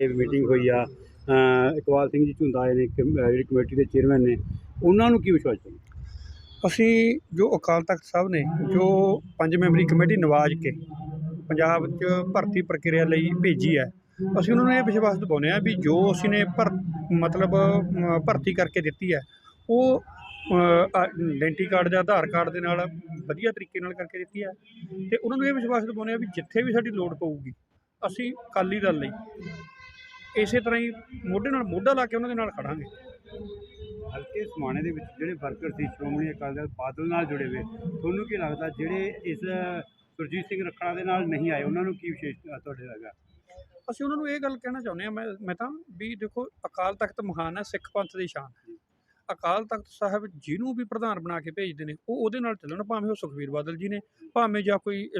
ਇਹ ਮੀਟਿੰਗ ਹੋਈ ਆ। ਅ, ਇਕਬਾਲ ਸਿੰਘ ਜੀ ਝੁੰਦਾ ਆਏ ਨੇ ਜਿਹੜੀ ਕਮੇਟੀ ਦੇ ਚੇਅਰਮੈਨ ਨੇ। ਉਹਨਾਂ ਨੂੰ ਕੀ ਵਿਸ਼ਵਾਸ ਹੈ ਅਸੀਂ ਜੋ ਅਕਾਲ ਤਖਤ ਸਾਹਿਬ ਨੇ ਜੋ ਪੰਜ ਮੈਂਬਰੀ ਕਮੇਟੀ ਨਵਾਜ ਕੇ ਪੰਜਾਬ 'ਚ ਭਰਤੀ ਪ੍ਰਕਿਰਿਆ ਲਈ ਭੇਜੀ ਹੈ ਅਸੀਂ ਉਹਨਾਂ ਨੂੰ ਇਹ ਵਿਸ਼ਵਾਸ ਦਿਵਾਉਂਦੇ ਹਾਂ ਵੀ ਜੋ ਅਸੀਂ ਨੇ ਭਰ ਮਤਲਬ ਭਰਤੀ ਕਰਕੇ ਦਿੱਤੀ ਹੈ ਉਹ ਆਇਡੈਂਟੀ ਕਾਰਡ ਜਾਂ ਆਧਾਰ ਕਾਰਡ ਦੇ ਨਾਲ ਵਧੀਆ ਤਰੀਕੇ ਨਾਲ ਕਰਕੇ ਦਿੱਤੀ ਹੈ। ਤੇ ਉਹਨਾਂ ਨੂੰ ਇਹ ਵਿਸ਼ਵਾਸ ਦਿਵਾਉਂਦੇ ਹਾਂ ਵੀ ਜਿੱਥੇ ਵੀ ਸਾਡੀ ਲੋੜ ਪਊਗੀ ਅਸੀਂ ਅਕਾਲੀ ਦਲ ਲਈ ਇਸੇ ਤਰ੍ਹਾਂ ਹੀ ਮੋਢੇ ਨਾਲ ਮੋਢਾ ਲਾ ਕੇ ਉਹਨਾਂ ਦੇ ਨਾਲ ਖੜਾਂਗੇ। ਹਲਕੇ ਸਮਾਣੇ ਦੇ ਵਿੱਚ ਜਿਹੜੇ ਵਰਕਰ ਸੀ ਸ਼੍ਰੋਮਣੀ ਅਕਾਲੀ ਦਲ ਬਾਦਲ ਨਾਲ ਜੁੜੇ ਹੋਏ ਤੁਹਾਨੂੰ ਕੀ ਲੱਗਦਾ ਜਿਹੜੇ ਇਸ ਸੁਰਜੀਤ ਸਿੰਘ ਰੱਖੜਾ ਦੇ ਨਾਲ ਨਹੀਂ ਆਏ ਉਹਨਾਂ ਨੂੰ ਕੀ ਵਿਸ਼ੇਸ਼ ਤੁਹਾਡੇ ਲੱਗਾ ਅਸੀਂ ਉਹਨਾਂ ਨੂੰ ਇਹ ਗੱਲ ਕਹਿਣਾ ਚਾਹੁੰਦੇ ਹਾਂ ਮੈਂ ਮੈਂ ਤਾਂ ਵੀ ਦੇਖੋ ਅਕਾਲ ਤਖਤ ਮਹਾਨ ਹੈ ਸਿੱਖ ਪੰਥ ਦੀ ਸ਼ਾਨ ਅਕਾਲ ਤਖਤ ਸਾਹਿਬ ਜਿਹਨੂੰ ਵੀ ਪ੍ਰਧਾਨ ਬਣਾ ਕੇ ਭੇਜਦੇ ਨੇ, ਉਹ ਉਹਦੇ ਨਾਲ ਚੱਲਣ, ਭਾਵੇਂ ਉਹ ਸੁਖਵੀਰ ਬਾਦਲ ਜੀ ਨੇ, ਭਾਵੇਂ ਜਾਂ ਕੋਈ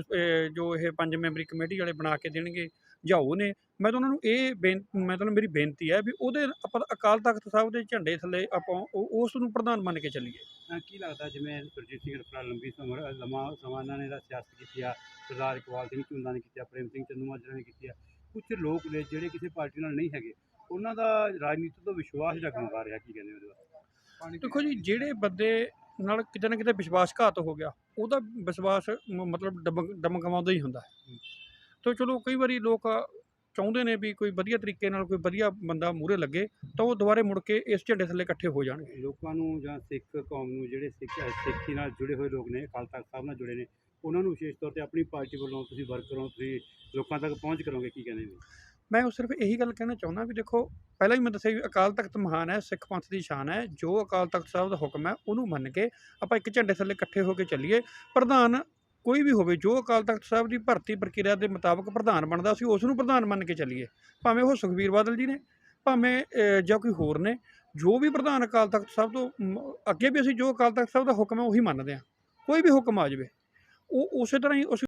ਜੋ ਇਹ ਪੰਜ ਮੈਂਬਰੀ ਕਮੇਟੀ ਵਾਲੇ ਬਣਾ ਕੇ ਦੇਣਗੇ ਜਾਂ ਉਹ ਨੇ, ਮੈਂ ਤਾਂ ਉਹਨਾਂ ਨੂੰ ਇਹ ਬੇਨ ਮਤਲਬ ਮੇਰੀ ਬੇਨਤੀ ਹੈ ਵੀ ਉਹਦੇ ਆਪਾਂ ਅਕਾਲ ਤਖਤ ਸਾਹਿਬ ਦੇ ਝੰਡੇ ਥੱਲੇ ਆਪਾਂ ਉਹ- ਉਸ ਨੂੰ ਪ੍ਰਧਾਨ ਮੰਨ ਕੇ ਚੱਲੀਏ। ਕੀ ਲੱਗਦਾ ਜਿਵੇਂ ਸੁਰਜੀਤ ਸਿੰਘ ਰੱਖੜਾ ਲੰਬੀ ਸਮਾਂ ਲੰਮਾ ਸਮਾਂ ਇਹਨਾਂ ਨੇ ਦਾ ਸਿਆਸਤ ਕੀਤੀ ਆ, ਸਰਦਾਰ ਇਕਬਾਲ ਸਿੰਘ ਝੁੰਦਾ ਨੇ ਕੀਤੀ ਆ, ਪ੍ਰੇਮ ਸਿੰਘ ਚੰਦੂਮਾਜਰਾ ਨੇ ਕੀਤੀ ਆ ਕੁਝ ਲੋਕ ਨੇ ਜਿਹੜੇ ਕਿਸੇ ਪਾਰਟੀ ਨਾਲ ਨਹੀਂ ਹੈਗੇ, ਉਹਨਾਂ ਦਾ ਰਾਜਨੀਤੀ ਤੋਂ ਵਿਸ਼ਵਾਸ ਜਗਮਗਾ ਰਿਹਾ, ਕੀ ਕਹਿੰਦੇ ਉਹਦੇ ਬਾਰੇ? ਦੇਖੋ ਜੀ ਜਿਹੜੇ ਬੰਦੇ ਨਾਲ ਕਿਤੇ ਨਾ ਕਿਤੇ ਵਿਸ਼ਵਾਸਘਾਤ ਹੋ ਗਿਆ ਉਹਦਾ ਵਿਸ਼ਵਾਸ ਮ- ਮਤਲਬ ਡਮ- ਡਮਕਮਾਉਂਦਾ ਹੀ ਹੁੰਦਾ ਹੈ। ਤਾਂ ਚਲੋ ਕਈ ਵਾਰੀ ਲੋਕ ਚਾਹੁੰਦੇ ਨੇ ਵੀ ਕੋਈ ਵਧੀਆ ਤਰੀਕੇ ਨਾਲ ਕੋਈ ਵਧੀਆ ਬੰਦਾ ਮੂਹਰੇ ਲੱਗੇ ਤਾਂ ਉਹ ਦੁਬਾਰੇ ਮੁੜ ਕੇ ਇਸ ਝੰਡੇ ਥੱਲੇ ਇਕੱਠੇ ਹੋ ਜਾਣਗੇ। ਲੋਕਾਂ ਨੂੰ ਜਾਂ ਸਿੱਖ ਕੌਮ ਨੂੰ ਜਿਹੜੇ ਸਿੱਖ ਸਿੱਖੀ ਨਾਲ ਜੁੜੇ ਹੋਏ ਲੋਕ ਨੇ ਅਕਾਲ ਤਖਤ ਸਾਹਿਬ ਨਾਲ ਜੁੜੇ ਨੇ ਉਹਨਾਂ ਨੂੰ ਵਿਸ਼ੇਸ਼ ਤੌਰ ਤੇ ਆਪਣੀ ਪਾਰਟੀ ਵੱਲੋਂ ਤੁਸੀਂ ਵਰਕਰ ਤੁਸੀਂ ਲੋਕਾਂ ਤੱਕ ਪਹੁੰਚ ਕਰੋਗੇ ਕੀ ਕਹਿੰਦੇ ਨੇ? ਮੈਂ ਉਹ ਸਿਰਫ ਇਹੀ ਗੱਲ ਕਹਿਣਾ ਚਾਹੁੰਦਾ ਵੀ ਦੇਖੋ, ਪਹਿਲਾਂ ਹੀ ਮੈਂ ਦੱਸਿਆ ਵੀ ਅਕਾਲ ਤਖਤ ਮਹਾਨ ਹੈ, ਸਿੱਖ ਪੰਥ ਦੀ ਸ਼ਾਨ ਹੈ, ਜੋ ਅਕਾਲ ਤਖਤ ਸਾਹਿਬ ਦਾ ਹੁਕਮ ਹੈ, ਉਹਨੂੰ ਮੰਨ ਕੇ ਆਪਾਂ ਇੱਕ ਝੰਡੇ ਥੱਲੇ ਇਕੱਠੇ ਹੋ ਕੇ ਚੱਲੀਏ। ਪ੍ਰਧਾਨ ਕੋਈ ਵੀ ਹੋਵੇ, ਜੋ ਅਕਾਲ ਤਖਤ ਸਾਹਿਬ ਦੀ ਭਰਤੀ ਪ੍ਰਕਿਰਿਆ ਦੇ ਮੁਤਾਬਕ ਪ੍ਰਧਾਨ ਬਣਦਾ ਸੀ ਉਸ ਨੂੰ ਪ੍ਰਧਾਨ ਮੰਨ ਕੇ ਚੱਲੀਏ। ਭਾਵੇਂ ਉਹ ਸੁਖਬੀਰ ਬਾਦਲ ਜੀ ਨੇ, ਭਾਵੇਂ ਜਾਂ ਕੋਈ ਹੋਰ ਨੇ, ਜੋ ਵੀ ਪ੍ਰਧਾਨ ਅਕਾਲ ਤਖਤ ਸਾਹਿਬ ਤੋਂ ਅੱਗੇ ਵੀ ਅਸੀਂ ਜੋ ਅਕਾਲ ਤਖਤ ਸਾਹਿਬ ਦਾ ਹੁਕਮ ਹੈ, ਉਹੀ ਮੰਨਦੇ ਹਾਂ। ਕੋਈ ਵੀ ਹੁਕਮ ਆ ਜਾਵੇ। ਉਹ ਉਸੇ ਤਰ੍ਹਾਂ ਹੀ ਉਸ